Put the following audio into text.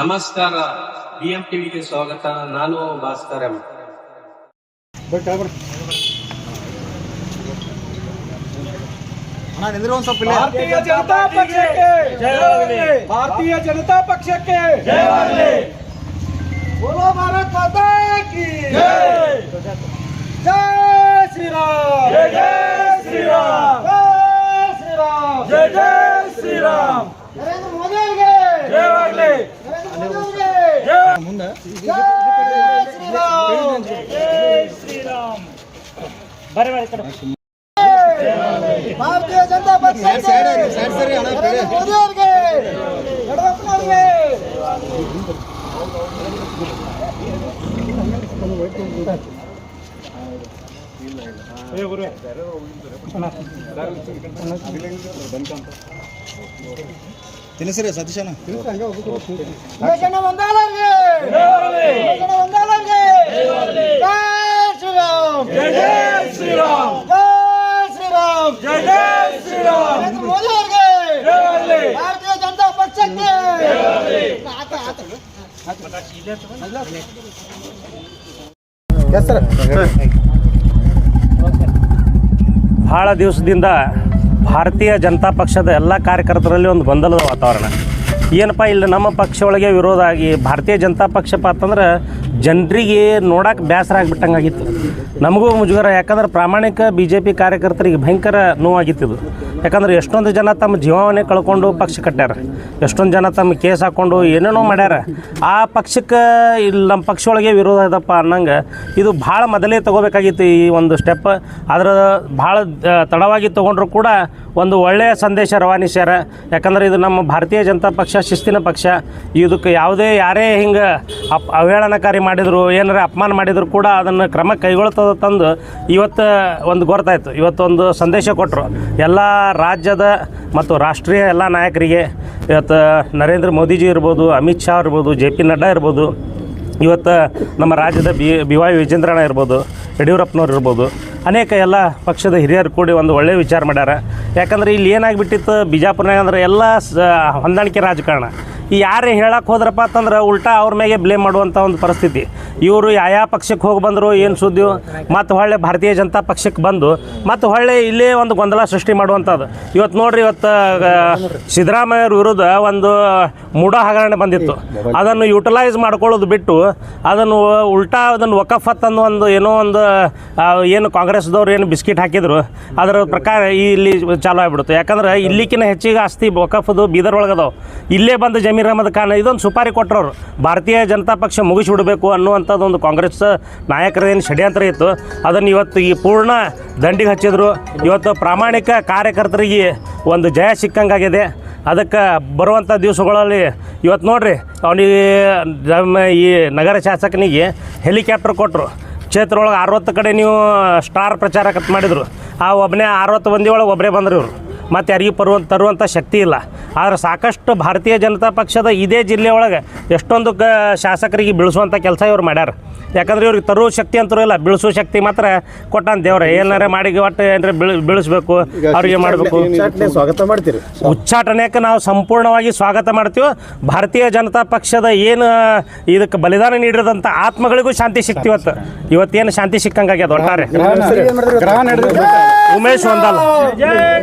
ನಮಸ್ಕಾರ ಬಿಎಂ ಟಿವಿಗೆ ಸ್ವಾಗತ. ನಾನು ಭಾಸ್ಕರ್ ಎಂ. ಅಣ್ಣ ನಿಂದ್ರೆ ಒಂದ್ ಸ್ವಲ್ಪ ಇಲ್ಲೇ. ಭಾರತೀಯ ಜನತಾ ಪಕ್ಷಕ್ಕೆ. ಭಾರತೀಯ ಜನತಾ ಪಕ್ಷಕ್ಕೆ. ಬೋಲೋ ಭಾರತ್ ಮಾತಾ ಕಿ ಜೈ ಶ್ರೀರಾಮ್ ಜೈ ಜೈ ಶ್ರೀರಾಮ್ ಜೈ ಶ್ರೀರಾಮ್ ಜೈ ಜೈ ಶ್ರೀರಾಮ್ ನರೇಂದ್ರ ಮೋದಿ ಅವರಿಗೆ ಜಯವಾಗಲಿ ನರೇಂದ್ರ ಮೋದಿ ಅವರಿಗೆ ಮುಂದೆ ಜೈ ಶ್ರೀರಾಮ್ ಭಾರತೀಯ ಜನತಾ ಪಕ್ಷ ಮೋದಿ ದೇಶನ ಒಂದಾಳರಿಗೆ ಜೈ ಶ್ರೀರಾಮ್ ಜೈ ಜೈ ಶ್ರೀರಾಮ್ ಜೈ ಶ್ರೀರಾಮ್ ಜೈ ಜೈ ಶ್ರೀರಾಮ್ ನರೇಂದ್ರ ಮೋದಿ ಭಾರತೀಯ ಜನತಾ ಪಕ್ಷಕ್ಕೆ. ಆತ ಆತ. ಭಾಳ ದಿವಸದಿಂದ ಭಾರತೀಯ ಜನತಾ ಪಕ್ಷದ ಎಲ್ಲ ಕಾರ್ಯಕರ್ತರಲ್ಲಿ ಒಂದು ಗೊಂದಲದ ವಾತಾವರಣ. ಏನಪ್ಪ, ಇಲ್ಲಿ ನಮ್ಮ ಪಕ್ಷ ಒಳಗೆ ವಿರೋಧ ಆಗಿ ಭಾರತೀಯ ಜನತಾ ಪಕ್ಷ ಅಂತಂದ್ರೆ ಜನರಿಗೆ ನೋಡಕ್ಕೆ ಬೇಸರ ಆಗಿಬಿಟ್ಟಂಗಾಗಿತ್ತು. ನಮಗೂ ಮುಜುಗರ, ಯಾಕಂದ್ರೆ ಪ್ರಾಮಾಣಿಕ ಬಿ ಜೆ ಪಿ ಕಾರ್ಯಕರ್ತರಿಗೆ ಭಯಂಕರ ನೋವಾಗಿತ್ತು ಇದು. ಯಾಕಂದ್ರೆ ಎಷ್ಟೊಂದು ಜನ ತಮ್ಮ ಜೀವವನ್ನೇ ಕಳ್ಕೊಂಡು ಪಕ್ಷ ಕಟ್ಟ್ಯಾರ. ಎಷ್ಟೊಂದು ಜನ ತಮ್ಮ ಕೇಸ್ ಹಾಕ್ಕೊಂಡು ಏನೇನೋ ಮಾಡ್ಯಾರ. ಆ ಪಕ್ಷಕ್ಕೆ ಇಲ್ಲಿ ನಮ್ಮ ಪಕ್ಷ ಒಳಗೆ ವಿರೋಧ ಇದಪ್ಪ ಅನ್ನಂಗೆ ಇದು ಭಾಳ ಮೊದಲೇ ತಗೋಬೇಕಾಗಿತ್ತು ಈ ಒಂದು ಸ್ಟೆಪ್ ಅದರ ಭಾಳ ತಡವಾಗಿ ತೊಗೊಂಡ್ರು ಕೂಡ ಒಂದು ಒಳ್ಳೆಯ ಸಂದೇಶ ರವಾನಿಸ್ಯಾರ. ಯಾಕಂದ್ರೆ ಇದು ನಮ್ಮ ಭಾರತೀಯ ಜನತಾ ಪಕ್ಷ, ಶಿಸ್ತಿನ ಪಕ್ಷ. ಇದಕ್ಕೆ ಯಾವುದೇ ಯಾರೇ ಹಿಂಗೆ ಅಪ್ ಅವಹೇಳನಕಾರಿ ಮಾಡಿದರು, ಏನಾರ ಅಪಮಾನ ಮಾಡಿದ್ರು ಕೂಡ ಅದನ್ನು ಕ್ರಮ ಕೈಗೊಳ್ತದ ತಂದು ಇವತ್ತು ಒಂದು ಗೊತ್ತಾಯ್ತು ಇವತ್ತೊಂದು ಸಂದೇಶ ಕೊಟ್ಟರು ಎಲ್ಲ ರಾಜ್ಯದ ಮತ್ತು ರಾಷ್ಟ್ರೀಯ ಎಲ್ಲ ನಾಯಕರಿಗೆ ಇವತ್ತು ನರೇಂದ್ರ ಮೋದಿಜಿ ಇರ್ಬೋದು, ಅಮಿತ್ ಶಾ ಇರ್ಬೋದು, ಜೆ ಪಿ ನಡ್ಡಾ ಇರ್ಬೋದು, ಇವತ್ತು ನಮ್ಮ ರಾಜ್ಯದ ಬಿ ಬಿ ವೈ ವಿಜೇಂದ್ರಣ್ಣ ಇರ್ಬೋದು, ಯಡಿಯೂರಪ್ಪನವ್ರು ಇರ್ಬೋದು, ಅನೇಕ ಎಲ್ಲ ಪಕ್ಷದ ಹಿರಿಯರು ಕೂಡಿ ಒಂದು ಒಳ್ಳೆಯ ವಿಚಾರ ಮಾಡ್ಯಾರ. ಯಾಕಂದ್ರೆ ಇಲ್ಲಿ ಏನಾಗಿಬಿಟ್ಟಿತ್ತು, ಬಿಜಾಪುರ್ನಾಗ ಅಂದರೆ ಎಲ್ಲ ಸ, ಹೊಂದಾಣಿಕೆ ರಾಜಕಾರಣ. ಯಾರೇ ಹೇಳಕ್ಕೆ ಹೋದ್ರಪ್ಪ ಅಂತಂದ್ರೆ ಉಲ್ಟಾ ಅವ್ರ ಮ್ಯಾಗೆ ಬ್ಲೇಮ್ ಮಾಡುವಂಥ ಒಂದು ಪರಿಸ್ಥಿತಿ. ಇವರು ಯಾವ ಪಕ್ಷಕ್ಕೆ ಹೋಗಿ ಬಂದರು, ಏನು ಸುದ್ದಿ ಮತ್ತು ಹೊಳ್ಳೆ ಭಾರತೀಯ ಜನತಾ ಪಕ್ಷಕ್ಕೆ ಬಂದು, ಮತ್ತು ಹೊಳ್ಳೆ ಇಲ್ಲೇ ಒಂದು ಗೊಂದಲ ಸೃಷ್ಟಿ ಮಾಡುವಂಥದ್ದು ಇವತ್ತು ನೋಡ್ರಿ ಇವತ್ತು ಸಿದ್ದರಾಮಯ್ಯವ್ರ ವಿರುದ್ಧ ಒಂದು ಮೂಢ ಹಗರಣೆ ಬಂದಿತ್ತು. ಅದನ್ನು ಯುಟಿಲೈಸ್ ಮಾಡ್ಕೊಳ್ಳೋದು ಬಿಟ್ಟು, ಅದನ್ನು ಉಲ್ಟಾ ಅದನ್ನು ವಕಫತ್ ಅನ್ನೋ ಒಂದು ಏನೋ ಒಂದು ಏನು ಕಾಂಗ್ರೆಸ್ದವ್ರು ಏನು ಬಿಸ್ಕಿಟ್ ಹಾಕಿದ್ರು, ಅದರ ಪ್ರಕಾರ ಇಲ್ಲಿ ಚಾಲು ಆಗ್ಬಿಡ್ತು ಯಾಕಂದ್ರೆ ಇಲ್ಲಿಕ್ಕಿಂತ ಹೆಚ್ಚಿಗೆ ಆಸ್ತಿ ವಕಫದು ಬೀದರ್ ಒಳಗದವು. ಇಲ್ಲೇ ಬಂದು ಜಮೀರ್ ಅಹಮದ್ ಖಾನ್, ಇದೊಂದು ಸುಪಾರಿ ಕೊಟ್ಟರು ಭಾರತೀಯ ಜನತಾ ಪಕ್ಷ ಮುಗಿಸಿಬಿಡಬೇಕು ಅನ್ನುವಂಥದ್ದು ಒಂದು ಕಾಂಗ್ರೆಸ್ ನಾಯಕರ ಏನು ಷಡ್ಯಂತ್ರ ಇತ್ತು. ಅದನ್ನು ಇವತ್ತು ಈ ಪೂರ್ಣ ದಂಡಿಗೆ ಹಚ್ಚಿದ್ರು. ಇವತ್ತು ಪ್ರಾಮಾಣಿಕ ಕಾರ್ಯಕರ್ತರಿಗೆ ಒಂದು ಜಯ ಸಿಕ್ಕಂಗಾಗಿದೆ. ಅದಕ್ಕೆ ಬರುವಂಥ ದಿವಸಗಳಲ್ಲಿ ಇವತ್ತು ನೋಡ್ರಿ, ಅವನಿಗೆ ನಮ್ಮ ಈ ನಗರ ಶಾಸಕನಿಗೆ ಹೆಲಿಕಾಪ್ಟರ್ ಕೊಟ್ಟರು ಕ್ಷೇತ್ರ ಒಳಗೆ ಅರವತ್ತು ಕಡೆ ನೀವು ಸ್ಟಾರ್ ಪ್ರಚಾರ ಕಟ್ ಮಾಡಿದರು. ಆ ಒಬ್ಬನೇ ಅರವತ್ತು ಮಂದಿ ಒಳಗೆ ಒಬ್ಬರೇ ಬಂದರು ಇವರು. ಮತ್ತು ಯಾರಿಗೂ ಬರುವಂಥ ತರುವಂಥ ಶಕ್ತಿ ಇಲ್ಲ. ಆದರೆ ಸಾಕಷ್ಟು ಭಾರತೀಯ ಜನತಾ ಪಕ್ಷದ ಇದೇ ಜಿಲ್ಲೆ ಒಳಗೆ ಎಷ್ಟೊಂದು ಕ ಶಾಸಕರಿಗೆ ಬೀಳಿಸುವಂಥ ಕೆಲಸ ಇವ್ರು ಮಾಡ್ಯಾರ. ಯಾಕಂದ್ರೆ ಇವ್ರಿಗೆ ತರುವ ಶಕ್ತಿ ಅಂತರೂ ಇಲ್ಲ ಬೀಳಿಸೋ ಶಕ್ತಿ ಮಾತ್ರ ಕೊಟ್ಟಾನ ದೇವ್ರೆ. ಏನಾರ ಮಾಡಿ ಒಟ್ಟು ಏನಾರ ಬೀಳ್ ಬೀಳಿಸ್ಬೇಕು ಅವ್ರಿಗೆ ಮಾಡಬೇಕು. ಸ್ವಾಗತ ಮಾಡ್ತೀರಿ? ಉಚ್ಚಾಟನೆಗೆ ನಾವು ಸಂಪೂರ್ಣವಾಗಿ ಸ್ವಾಗತ ಮಾಡ್ತೀವಿ. ಭಾರತೀಯ ಜನತಾ ಪಕ್ಷದ ಏನು ಇದಕ್ಕೆ ಬಲಿದಾನ ನೀಡಿದಂಥ ಆತ್ಮಗಳಿಗೂ ಶಾಂತಿ ಸಿಕ್ತಿವತ್ತು ಇವತ್ತೇನು ಶಾಂತಿ ಸಿಕ್ಕಂಗಾಗ್ಯದ ಒಟ್ಟಾರೆ. ಉಮೇಶ್ ಒಂದಲ್ಲ.